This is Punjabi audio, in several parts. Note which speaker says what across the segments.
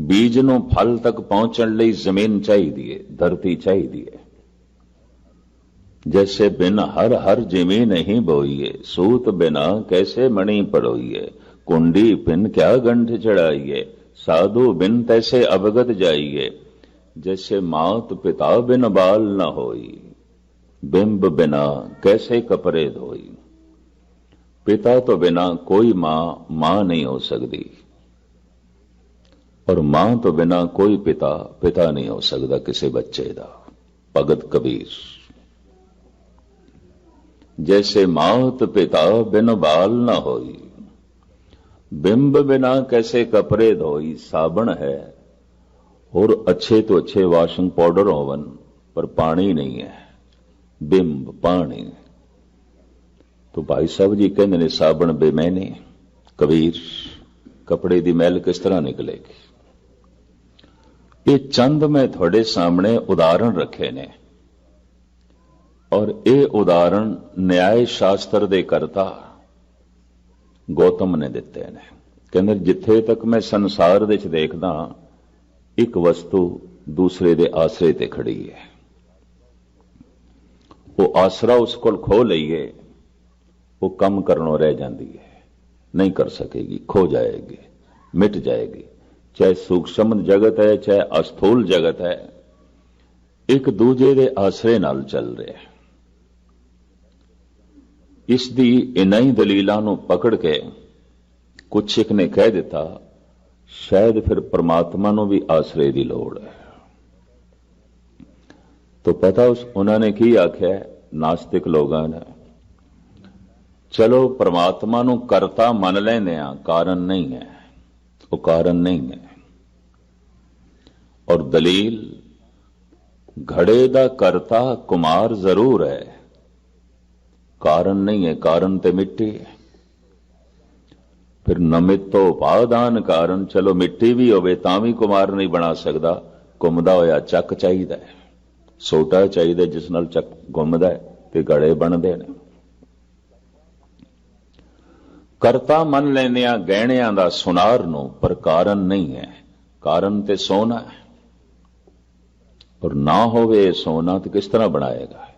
Speaker 1: ਬੀਜ ਨੂੰ ਫਲ ਤੱਕ ਪਹੁੰਚਣ ਲਈ ਜ਼ਮੀਨ ਚਾਹੀਦੀ ਹੈ ਧਰਤੀ ਚਾਹੀਦੀ ਹੈ ਜੈਸੇ ਬਿਨ ਹਰ ਹਰ ਜਿਵੇਂ ਨਹੀਂ ਬੋਈਏ, ਸੂਤ ਬਿਨਾ ਕੈਸੇ ਮਣੀ ਪੜੋਈਏ? ਕੁੰਡੀ ਬਿਨ ਕਿਆ ਗੰਢ ਚੜਾਈਏ? ਸਾਧੂ ਬਿਨ ਤੈਸੇ ਅਵਗਤ ਜਾਈਏ। ਜੈਸੇ ਮਾਤ ਪਿਤਾ ਬਿਨ ਬਾਲ ਨਾ ਹੋਈ, ਬਿੰਬ ਬਿਨਾ ਕੈਸੇ ਕਪਰੇ ਧੋਈ? ਪਿਤਾ ਤੋਂ ਬਿਨਾ ਕੋਈ ਮਾਂ ਮਾਂ ਨਹੀਂ ਹੋ ਸਕਦੀ। ਔਰ ਮਾਂ ਤੋਂ ਬਿਨਾ ਕੋਈ ਪਿਤਾ ਪਿਤਾ ਨਹੀਂ ਹੋ ਸਕਦਾ ਕਿਸੇ ਬੱਚੇ ਦਾ। ਭਗਤ ਕਬੀਰ। ਜੈਸੇ ਮਾਂ ਤੋਂ ਪਿਤਾ ਬਿਨ ਬਾਲ ਨਾ ਹੋਈ, ਬਿੰਬ ਬਿਨਾ ਕੈਸੇ ਕਪੜੇ ਧੋਈ, ਸਾਬਣ ਹੈ। ਔਰ ਅੱਛੇ ਤੋਂ ਅੱਛੇ ਵਾਸ਼ਿੰਗ ਪਾਊਡਰ ਹੋਵਨ, ਪਰ ਪਾਣੀ ਨਹੀਂ ਹੈ। ਬਿੰਬ, ਪਾਣੀ। ਤੋ ਭਾਈ ਸਾਹਿਬ ਜੀ ਕਹਿੰਦੇ ਨੇ ਸਾਬਣ ਬੇਮੈਨੇ। ਕਬੀਰ, ਕਪੜੇ ਦੀ ਮੈਲ ਕਿਸ ਤਰ੍ਹਾਂ ਨਿਕਲੇਗੀ? ਇਹ ਚੰਦ ਮੈਂ ਤੁਹਾਡੇ ਸਾਹਮਣੇ ਉਦਾਹਰਣ ਰੱਖੇ ਨੇ। ਔਰ ਇਹ ਉਦਾਹਰਣ ਨਿਆਇ ਸ਼ਾਸਤਰ ਦੇ ਕਰਤਾ ਗੌਤਮ ਨੇ ਦਿੱਤੇ ਨੇ। ਕਹਿੰਦੇ, ਜਿੱਥੇ ਤੱਕ ਮੈਂ ਸੰਸਾਰ ਵਿੱਚ ਦੇਖਦਾ, ਇੱਕ ਵਸਤੂ ਦੂਸਰੇ ਦੇ ਆਸਰੇ ਤੇ ਖੜੀ ਹੈ। ਉਹ ਆਸਰਾ ਉਸ ਕੋਲ ਖੋ ਲਈਏ, ਉਹ ਕੰਮ ਕਰਨੋਂ ਰਹਿ ਜਾਂਦੀ ਹੈ। ਨਹੀਂ ਕਰ ਸਕੇਗੀ, ਖੋ ਜਾਏਗੀ, ਮਿਟ ਜਾਏਗੀ। ਚਾਹੇ ਸੂਖਸ਼ਮ ਜਗਤ ਹੈ, ਚਾਹੇ ਅਸਥੂਲ ਜਗਤ ਹੈ, ਇੱਕ ਦੂਜੇ ਦੇ ਆਸਰੇ ਨਾਲ ਚੱਲ ਰਿਹਾ ਹੈ। ਇਸ ਦੀ ਇਨਾਂ ਹੀ ਦਲੀਲਾਂ ਨੂੰ ਪਕੜ ਕੇ ਕੁਛ ਇੱਕ ਨੇ ਕਹਿ ਦਿੱਤਾ, ਸ਼ਾਇਦ ਫਿਰ ਪ੍ਰਮਾਤਮਾ ਨੂੰ ਵੀ ਆਸਰੇ ਦੀ ਲੋੜ ਹੈ। ਤੋ ਪਤਾ ਉਸ, ਉਹਨਾਂ ਨੇ ਕੀ ਆਖਿਆ, ਨਾਸਤਿਕ ਲੋਕਾਂ ਨੇ, ਚਲੋ ਪ੍ਰਮਾਤਮਾ ਨੂੰ ਕਰਤਾ ਮੰਨ ਲੈਂਦੇ ਆ ਕਾਰਨ ਨਹੀਂ ਹੈ, ਉਹ ਕਾਰਨ ਨਹੀਂ ਹੈ। ਔਰ ਦਲੀਲ, ਘੜੇ ਦਾ ਕਰਤਾ ਕੁਮਾਰ ਜ਼ਰੂਰ ਹੈ। ਕਾਰਨ ਨਹੀਂ ਹੈ, ਕਾਰਨ ਤੇ ਮਿੱਟੀ ਹੈ। ਫਿਰ ਨਮਿਤ ਤੋਂ ਉਪਾਦਾਨ ਕਾਰਨ, ਚਲੋ ਮਿੱਟੀ ਵੀ ਹੋਵੇ ਤਾਂ ਵੀ ਕੁਮਾਰ ਨਹੀਂ ਬਣਾ ਸਕਦਾ। ਘੁੰਮਦਾ ਹੋਇਆ ਚੱਕ ਚਾਹੀਦਾ ਹੈ। ਸੋਟਾ ਚਾਹੀਦਾ, ਜਿਸ ਨਾਲ ਚੱਕ ਘੁੰਮਦਾ ਹੈ ਤੇ ਗੜੇ ਬਣਦੇ ਨੇ। ਕਰਤਾ ਮੰਨ ਲੈਂਦੇ ਆ ਗਹਿਣਿਆਂ ਦਾ ਸੁਨਾਰ ਨੂੰ, ਪਰ ਕਾਰਨ ਨਹੀਂ ਹੈ। ਕਾਰਨ ਤੇ ਸੋਨਾ ਹੈ। ਔਰ ਨਾ ਹੋਵੇ ਸੋਨਾ ਤੇ ਕਿਸ ਤਰ੍ਹਾਂ ਬਣਾਏਗਾ?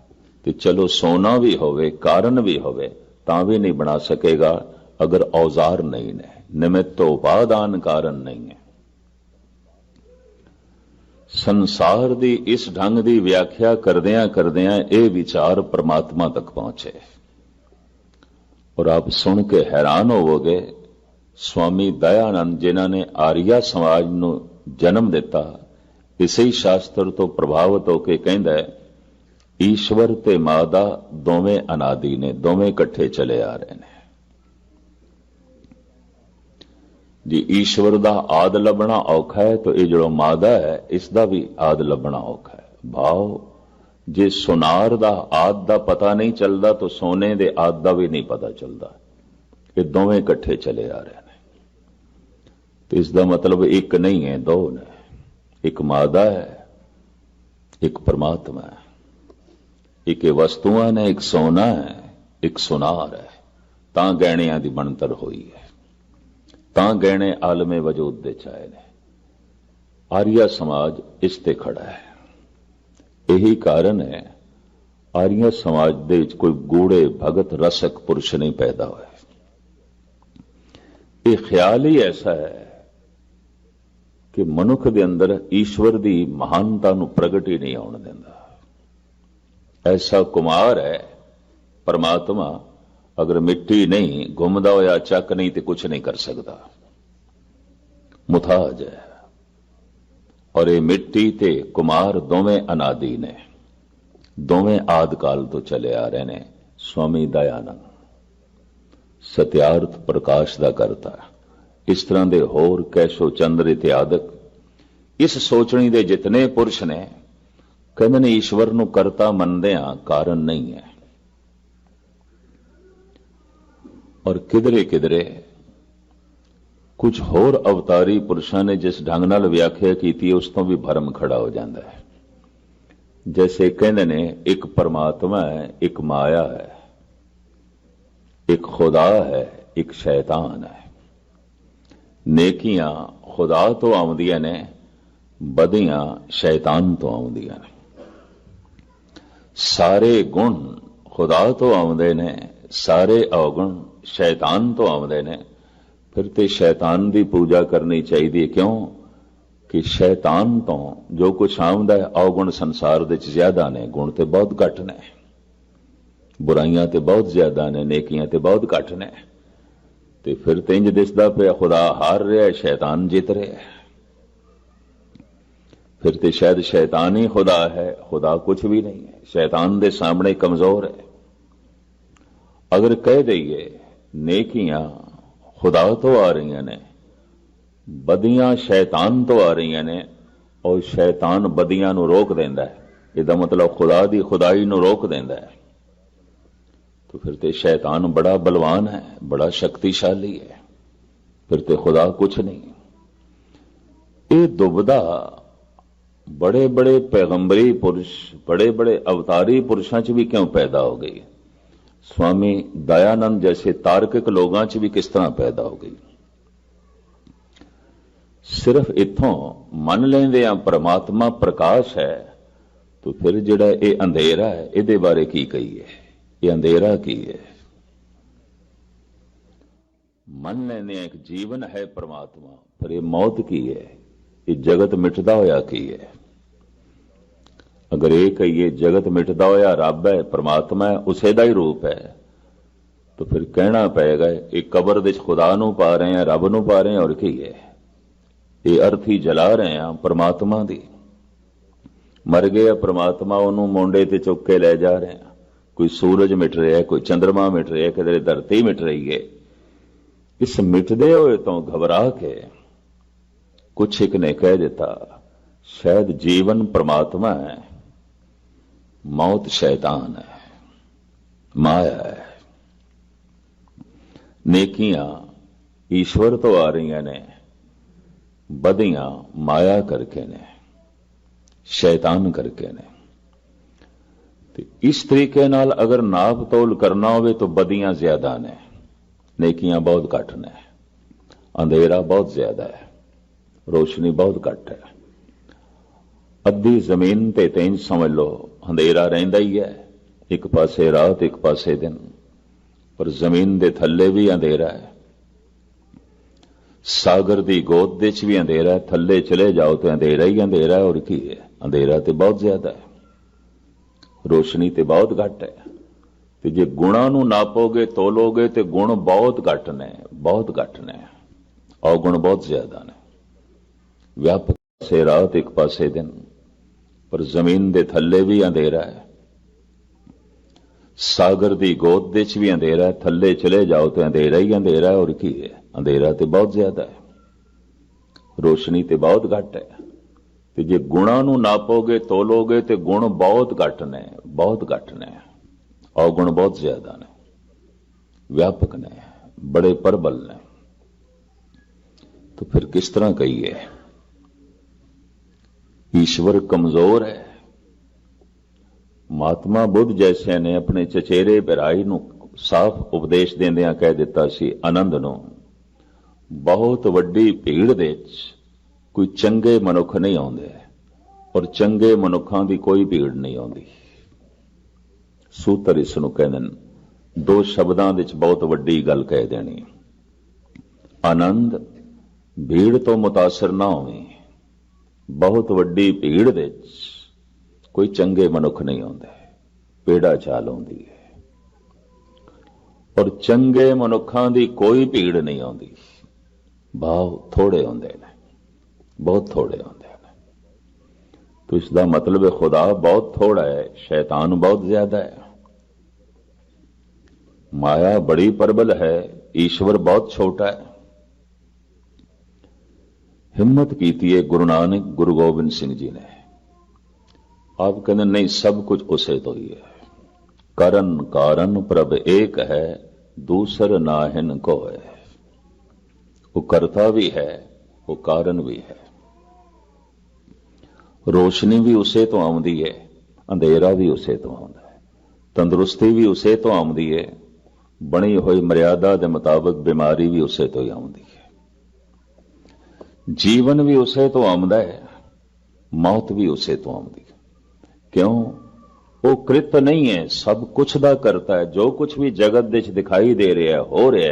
Speaker 1: ਤੇ ਚਲੋ ਸੋਨਾ ਵੀ ਹੋਵੇ, ਕਾਰਨ ਵੀ ਹੋਵੇ, ਤਾਂ ਵੀ ਨਹੀਂ ਬਣਾ ਸਕੇਗਾ, ਅਗਰ ਔਜ਼ਾਰ ਨਹੀਂ ਨੇ। ਨਿਮਿਤ ਉਪਾਦਾਨ ਕਾਰਨ ਨਹੀਂ ਹੈ। ਸੰਸਾਰ ਦੀ ਇਸ ਢੰਗ ਦੀ ਵਿਆਖਿਆ ਕਰਦਿਆਂ ਕਰਦਿਆਂ ਇਹ ਵਿਚਾਰ ਪ੍ਰਮਾਤਮਾ ਤੱਕ ਪਹੁੰਚੇ। ਔਰ ਆਪ ਸੁਣ ਕੇ ਹੈਰਾਨ ਹੋਵੋਗੇ, ਸਵਾਮੀ ਦਇਆਨੰਦ ਜਿਨ੍ਹਾਂ ਨੇ ਆਰੀਆ ਸਮਾਜ ਨੂੰ ਜਨਮ ਦਿੱਤਾ ਇਸੇ ਹੀ ਸ਼ਾਸਤਰ ਤੋਂ ਪ੍ਰਭਾਵਿਤ ਹੋ ਕੇ ਕਹਿੰਦਾ ਹੈ, ਈਸ਼ਵਰ ਤੇ ਮਾਦਾ ਦੋਵੇਂ ਅਨਾਦੀ ਨੇ, ਦੋਵੇਂ ਇਕੱਠੇ ਚਲੇ ਆ ਰਹੇ ਨੇ। ਜੇ ਈਸ਼ਵਰ ਦਾ ਆਦ ਲੱਭਣਾ ਔਖਾ ਹੈ, ਤਾਂ ਇਹ ਜਿਹੜਾ ਮਾਦਾ ਹੈ, ਇਸ ਦਾ ਵੀ ਆਦ ਲੱਭਣਾ ਔਖਾ ਹੈ। ਭਾਵ ਜੇ ਸੁਨਾਰ ਦਾ ਆਦ ਦਾ ਪਤਾ ਨਹੀਂ ਚੱਲਦਾ, ਤਾਂ ਸੋਨੇ ਦੇ ਆਦ ਦਾ ਵੀ ਨਹੀਂ ਪਤਾ ਚੱਲਦਾ। ਇਹ ਦੋਵੇਂ ਇਕੱਠੇ ਚਲੇ ਆ ਰਹੇ ਨੇ। ਤੇ ਇਸ ਦਾ ਮਤਲਬ ਇੱਕ ਨਹੀਂ ਹੈ, ਦੋ ਨੇ। ਇੱਕ ਮਾਦਾ ਹੈ, ਇੱਕ ਪਰਮਾਤਮਾ ਹੈ। ਇੱਕ ਇਹ ਵਸਤੂਆਂ ਨੇ, ਇੱਕ ਸੋਨਾ ਹੈ, ਇੱਕ ਸੁਨਾਰ ਹੈ। ਤਾਂ ਗਹਿਣਿਆਂ ਦੀ ਬਣਤਰ ਹੋਈ ਹੈ। ਤਾਂ ਗਹਿਣੇ ਆਲਮੇ ਵਜੂਦ ਦੇ ਚਾਏ ਨੇ। ਆਰੀਆ ਸਮਾਜ ਇਸ ਤੇ ਖੜਾ ਹੈ। ਇਹੀ ਕਾਰਨ ਹੈ, ਆਰੀਆ ਸਮਾਜ ਦੇ ਵਿੱਚ ਕੋਈ ਗੂੜੇ ਭਗਤ ਰਸਕ ਪੁਰਸ਼ ਨਹੀਂ ਪੈਦਾ ਹੋਇਆ ਇਹ ਖਿਆਲ ਹੀ ਐਸਾ ਹੈ ਕਿ ਮਨੁੱਖ ਦੇ ਅੰਦਰ ਈਸ਼ਵਰ ਦੀ ਮਹਾਨਤਾ ਨੂੰ ਪ੍ਰਗਟ ਹੀ ਨਹੀਂ ਆਉਣ ਦਿੰਦਾ। ਐਸਾ ਕੁਮਾਰ ਹੈ, ਪਰਮਾਤਮਾ, ਅਗਰ ਮਿੱਟੀ ਨਹੀਂ ਘੁੰਮਦਾ ਹੋਇਆ, ਚੱਕ ਨਹੀਂ ਤੇ ਕੁਝ ਨਹੀਂ ਕਰ ਸਕਦਾ। ਮੁਥਾਜ ਹੈ। ਔਰ ਇਹ ਮਿੱਟੀ ਤੇ ਕੁਮਾਰ ਦੋਵੇਂ ਅਨਾਦੀ ਨੇ ਦੋਵੇਂ ਆਦ ਕਾਲ ਤੋਂ ਚਲੇ ਆ ਰਹੇ ਨੇ, ਸਵਾਮੀ ਦਇਆਨੰਦ। ਸਤਿਆਰਥ ਪ੍ਰਕਾਸ਼ ਦਾ ਕਰਤਾ। ਇਸ ਤਰ੍ਹਾਂ ਦੇ ਹੋਰ ਕੈਸ਼ੋ ਚੰਦਰ ਇਤਿਆਦਕ ਇਸ ਸੋਚਣੀ ਦੇ ਜਿਤਨੇ ਪੁਰਸ਼ ਨੇ, ਕਹਿੰਦੇ ਨੇ, ਈਸ਼ਵਰ ਨੂੰ ਕਰਤਾ ਮੰਨਦੇ ਆ ਕਾਰਨ ਨਹੀਂ ਹੈ। ਔਰ ਕਿਧਰੇ ਕਿਧਰੇ ਕੁਝ ਹੋਰ ਅਵਤਾਰੀ ਪੁਰਸ਼ਾਂ ਨੇ ਜਿਸ ਢੰਗ ਨਾਲ ਵਿਆਖਿਆ ਕੀਤੀ, ਉਸ ਤੋਂ ਵੀ ਭਰਮ ਖੜਾ ਹੋ ਜਾਂਦਾ ਹੈ। ਜੈਸੇ ਕਹਿੰਦੇ ਨੇ, ਇੱਕ ਪਰਮਾਤਮਾ ਹੈ, ਇੱਕ ਮਾਇਆ ਹੈ, ਇੱਕ ਖੁਦਾ ਹੈ, ਇੱਕ ਸ਼ੈਤਾਨ ਹੈ। ਨੇਕੀਆਂ ਖੁਦਾ ਤੋਂ ਆਉਂਦੀਆਂ ਨੇ ਬਦੀਆਂ ਸ਼ੈਤਾਨ ਤੋਂ ਆਉਂਦੀਆਂ ਨੇ। ਸਾਰੇ ਗੁਣ ਖੁਦਾ ਤੋਂ ਆਉਂਦੇ ਨੇ, ਸਾਰੇ ਔਗੁਣ ਸ਼ੈਤਾਨ ਤੋਂ ਆਉਂਦੇ ਨੇ। ਫਿਰ ਤੇ ਸ਼ੈਤਾਨ ਦੀ ਪੂਜਾ ਕਰਨੀ ਚਾਹੀਦੀ ਹੈ ਕਿਉਂ? ਕਿ ਸ਼ੈਤਾਨ ਤੋਂ ਜੋ ਕੁਝ ਆਉਂਦਾ ਹੈ, ਔਗੁਣ ਸੰਸਾਰ ਦੇ ਵਿੱਚ ਜ਼ਿਆਦਾ ਨੇ, ਗੁਣ ਤੇ ਬਹੁਤ ਘੱਟ ਨੇ। ਬੁਰਾਈਆਂ ਤੇ ਬਹੁਤ ਜ਼ਿਆਦਾ ਨੇ, ਨੇਕੀਆਂ ਤੇ ਬਹੁਤ ਘੱਟ ਨੇ। ਤੇ ਫਿਰ ਤੇ ਇੰਜ ਦਿਸਦਾ ਪਿਆ ਖੁਦਾ ਹਾਰ ਰਿਹਾ ਸ਼ੈਤਾਨ ਜਿੱਤ ਰਿਹਾ ਫਿਰ ਤੇ ਸ਼ਾਇਦ ਸ਼ੈਤਾਨ ਹੀ ਖੁਦਾ ਹੈ, ਖੁਦਾ ਕੁਝ ਵੀ ਨਹੀਂ ਹੈ। ਸ਼ੈਤਾਨ ਦੇ ਸਾਹਮਣੇ ਕਮਜ਼ੋਰ ਹੈ। ਅਗਰ ਕਹਿ ਦਈਏ, ਨੇਕੀਆਂ ਖੁਦਾ ਤੋਂ ਆ ਰਹੀਆਂ ਨੇ ਬਦੀਆਂ ਸ਼ੈਤਾਨ ਤੋਂ ਆ ਰਹੀਆਂ ਨੇ, ਔਰ ਸ਼ੈਤਾਨ ਬਦੀਆਂ ਨੂੰ ਰੋਕ ਦਿੰਦਾ ਹੈ। ਇਹਦਾ ਮਤਲਬ ਖੁਦਾ ਦੀ ਖੁਦਾਈ ਨੂੰ ਰੋਕ ਦਿੰਦਾ ਹੈ। तो फिर ते शैतान बड़ा बलवान है बड़ा शक्तिशाली है फिर ते खुदा कुछ नहीं ये दुबदा बड़े बड़े पैगंबरी पुरुष बड़े बड़े अवतारी पुरुषों च भी क्यों पैदा हो गई स्वामी दयानंद जैसे तार्किक लोगों च भी किस तरह पैदा हो गई ਸਿਰਫ ਇੱਥੋਂ ਮੰਨ ਲੈਂਦੇ ਆ ਪ੍ਰਮਾਤਮਾ ਪ੍ਰਕਾਸ਼ ਹੈ ਤਾਂ ਫਿਰ ਜਿਹੜਾ ਇਹ ਅੰਧੇਰਾ ਹੈ ਇਹਦੇ ਬਾਰੇ ਕੀ ਕਹੀਏ ਇਹ ਅੰਧੇਰਾ ਕੀ ਹੈ? ਮੰਨ ਲੈਂਦੇ ਆ ਇੱਕ ਜੀਵਨ ਹੈ ਪਰਮਾਤਮਾ, ਪਰ ਇਹ ਮੌਤ ਕੀ ਹੈ? ਇਹ ਜਗਤ ਮਿਟਦਾ ਹੋਇਆ ਕੀ ਹੈ? ਅਗਰ ਇਹ ਕਹੀਏ ਜਗਤ ਮਿਟਦਾ ਹੋਇਆ ਰੱਬ ਹੈ, ਪਰਮਾਤਮਾ ਹੈ, ਉਸੇ ਦਾ ਹੀ ਰੂਪ ਹੈ, ਤਾਂ ਫਿਰ ਕਹਿਣਾ ਪਏਗਾ, ਇਹ ਕਬਰ ਵਿੱਚ ਖੁਦਾ ਨੂੰ ਪਾ ਰਹੇ ਆ ਰੱਬ ਨੂੰ ਪਾ ਰਹੇ ਆ ਔਰ ਕੀ ਹੈ? ਇਹ ਅਰਥੀ ਜਲਾ ਰਹੇ ਆ ਪਰਮਾਤਮਾ ਦੀ। ਮਰ ਗਿਆ ਪਰਮਾਤਮਾ, ਉਹਨੂੰ ਮੋਢੇ ਤੇ ਚੁੱਕ ਕੇ ਲੈ ਜਾ ਰਹੇ ਆ ਕੋਈ ਸੂਰਜ ਮਿਟ ਰਿਹਾ ਹੈ ਕੋਈ ਚੰ드ਰਮਾ ਮਿਟ ਰਿਹਾ ਹੈ ਕਿਧਰੇ ਧਰਤੀ ਮਿਟ ਰਹੀ ਹੈ ਇਸ ਮਿਟਦੇ ਹੋਏ ਤੋਂ ਘਬਰਾ ਕੇ ਕੁਛ ਇੱਕ ਨੇ ਕਹਿ ਦਿੱਤਾ ਸ਼ਾਇਦ ਜੀਵਨ ਪ੍ਰਮਾਤਮਾ ਹੈ ਮੌਤ ਸ਼ੈਤਾਨ ਹੈ ਮਾਇਆ ਹੈ ਨੇਕੀਆਂ ਈਸ਼ਵਰ ਤੋਂ ਆ ਰਹੀਆਂ ਨੇ ਬਦੀਆਂ ਮਾਇਆ ਕਰਕੇ ਨੇ ਸ਼ੈਤਾਨ ਕਰਕੇ ਨੇ ਤੇ ਇਸ ਤਰੀਕੇ ਨਾਲ ਅਗਰ ਨਾਪ ਤੋਲ ਕਰਨਾ ਹੋਵੇ ਤਾਂ ਬਦੀਆਂ ਜ਼ਿਆਦਾ ਨੇ, ਨੇਕੀਆਂ ਬਹੁਤ ਘੱਟ ਨੇ, ਅੰਧੇਰਾ ਬਹੁਤ ਜ਼ਿਆਦਾ ਹੈ, ਰੋਸ਼ਨੀ ਬਹੁਤ ਘੱਟ ਹੈ। ਅੱਧੀ ਜ਼ਮੀਨ ਤੇ ਤੈਨ ਸਮਝ ਲਓ ਅੰਧੇਰਾ ਰਹਿੰਦਾ ਹੀ ਹੈ, ਇੱਕ ਪਾਸੇ ਰਾਤ, ਇੱਕ ਪਾਸੇ ਦਿਨ, ਪਰ ਜ਼ਮੀਨ ਦੇ ਥੱਲੇ ਵੀ ਅੰਧੇਰਾ ਹੈ। ਸਾਗਰ ਦੀ ਗੋਦ ਦੇ ਵਿੱਚ ਵੀ ਅੰਧੇਰਾ ਥੱਲੇ ਚਲੇ ਜਾਓ ਤੇ ਅੰਧੇਰਾ ਹੀ ਅੰਧੇਰਾ ਹੈ, ਔਰ ਕੀ ਹੈ? ਅੰਧੇਰਾ ਤੇ ਬਹੁਤ ਜ਼ਿਆਦਾ ਹੈ। ਰੋਸ਼ਨੀ ਤੇ ਬਹੁਤ ਘੱਟ ਹੈ। ਤੇ ਜੇ ਗੁਣਾ ਨੂੰ ਨਾਪੋਗੇ, ਤੋਲੋਗੇ, ਤੇ ਗੁਣ ਬਹੁਤ ਘੱਟ ਨੇ, ਬਹੁਤ ਘੱਟ ਨੇ। ਔਗੁਣ ਬਹੁਤ ਜ਼ਿਆਦਾ ਨੇ। ਵਿਆਪਕ ਸੇ ਰਾਤ ਇੱਕ ਪਾਸੇ ਦਿਨ, ਪਰ ਜ਼ਮੀਨ ਦੇ ਥੱਲੇ ਵੀ ਅੰਧੇਰਾ ਹੈ। ਸਾਗਰ ਦੀ ਗੋਦ ਦੇ ਵਿੱਚ ਵੀ ਅੰਧੇਰਾ ਹੈ, ਥੱਲੇ ਚਲੇ ਜਾਓ ਤੇ ਅੰਧੇਰਾ ਹੀ ਅੰਧੇਰਾ ਔਰ ਕੀ ਹੈ। ਅੰਧੇਰਾ ਤੇ ਬਹੁਤ ਜ਼ਿਆਦਾ ਹੈ। ਰੋਸ਼ਨੀ ਤੇ ਬਹੁਤ ਘੱਟ ਹੈ। ਤੇ ਜੇ ਗੁਣਾ ਨੂੰ ਨਾਪੋਗੇ ਤੋਲੋਗੇ ਤੇ ਗੁਣ ਬਹੁਤ ਘੱਟ ਨੇ ਬਹੁਤ ਘੱਟ ਨੇ ਔਗੁਣ ਬਹੁਤ ਜ਼ਿਆਦਾ ਨੇ ਵਿਆਪਕ ਨੇ ਬੜੇ ਪਰਬਲ ਨੇ तो फिर किस तरह कहिए ईश्वर कमजोर है ਮਹਾਤਮਾ ਬੁੱਧ ਜੈਸੇ ਨੇ ਆਪਣੇ ਚਚੇਰੇ ਭਰਾਈ ਨੂੰ ਸਾਫ਼ ਉਪਦੇਸ਼ ਦਿੰਦਿਆਂ ਕਹਿ ਦਿੱਤਾ ਸੀ ਆਨੰਦ ਨੂੰ ਬਹੁਤ ਵੱਡੀ ਭੀੜ ਦੇ ਵਿੱਚ ਕੋਈ ਚੰਗੇ ਮਨੁੱਖ ਨਹੀਂ ਆਉਂਦੇ ਔਰ ਚੰਗੇ ਮਨੁੱਖਾਂ ਦੀ ਕੋਈ ਭੀੜ ਨਹੀਂ ਆਉਂਦੀ। ਸੂਤਰ ਇਸ ਨੂੰ ਕਹਿੰਦੇ ਨੇ, ਦੋ ਸ਼ਬਦਾਂ ਵਿੱਚ ਬਹੁਤ ਵੱਡੀ ਗੱਲ ਕਹਿ ਦੇਣੀ। ਆਨੰਦ, ਭੀੜ ਤੋਂ ਮੁਤਾਸਰ ਨਾ ਹੋਵੇ। ਬਹੁਤ ਵੱਡੀ ਭੀੜ ਵਿੱਚ ਕੋਈ ਚੰਗੇ ਮਨੁੱਖ ਨਹੀਂ ਆਉਂਦੇ, ਪੇੜਾ ਚਾਲ ਆਉਂਦੀ ਹੈ। ਔਰ ਚੰਗੇ ਮਨੁੱਖਾਂ ਦੀ ਕੋਈ ਭੀੜ ਨਹੀਂ ਆਉਂਦੀ। ਭਾਵ ਥੋੜੇ ਹੁੰਦੇ ਨੇ। ਬਹੁਤ ਥੋੜੇ ਹੁੰਦੇ ਨੇ ਤੋ ਇਸ ਦਾ ਮਤਲਬ ਹੈ ਖੁਦਾ ਬਹੁਤ ਥੋੜਾ ਹੈ, ਸ਼ੈਤਾਨ ਬਹੁਤ ਜ਼ਿਆਦਾ ਹੈ। ਮਾਇਆ ਬੜੀ ਪਰਬਲ ਹੈ, ਈਸ਼ਵਰ ਬਹੁਤ ਛੋਟਾ ਹੈ। ਹਿੰਮਤ ਕੀਤੀ ਹੈ ਗੁਰੂ ਨਾਨਕ, ਗੁਰੂ ਗੋਬਿੰਦ ਸਿੰਘ ਜੀ ਨੇ। ਆਪ ਕਹਿੰਦੇ ਨਹੀਂ, ਸਭ ਕੁਝ ਉਸੇ ਤੋਂ ਹੀ ਹੈ। ਕਰਨ ਕਾਰਨ ਪ੍ਰਭ ਏਕ ਹੈ, ਦੂਸਰ ਨਾਹਿਨ ਕੋ ਹੈ। ਉਹ ਕਰਤਾ ਵੀ ਹੈ, ਉਹ ਕਾਰਨ ਵੀ ਹੈ। ਰੋਸ਼ਨੀ ਵੀ ਉਸੇ ਤੋਂ ਆਉਂਦੀ ਹੈ ਅੰਧੇਰਾ ਵੀ ਉਸੇ ਤੋਂ ਆਉਂਦਾ ਹੈ ਤੰਦਰੁਸਤੀ ਵੀ ਉਸੇ ਤੋਂ ਆਉਂਦੀ ਹੈ ਬਣੀ ਹੋਈ ਮਰਿਆਦਾ ਦੇ ਮੁਤਾਬਕ ਬਿਮਾਰੀ ਵੀ ਉਸੇ ਤੋਂ ਹੀ ਆਉਂਦੀ ਹੈ ਜੀਵਨ ਵੀ ਉਸੇ ਤੋਂ ਆਉਂਦਾ ਹੈ ਮੌਤ ਵੀ ਉਸੇ ਤੋਂ ਆਉਂਦੀ ਹੈ ਕਿਉਂ? ਉਹ ਕ੍ਰਿਤ ਨਹੀਂ ਹੈ ਸਭ ਕੁਝ ਦਾ ਕਰਤਾ ਹੈ ਜੋ ਕੁਝ ਵੀ ਜਗਤ ਦੇ ਵਿੱਚ ਦਿਖਾਈ ਦੇ ਰਿਹਾ, ਹੋ ਰਿਹਾ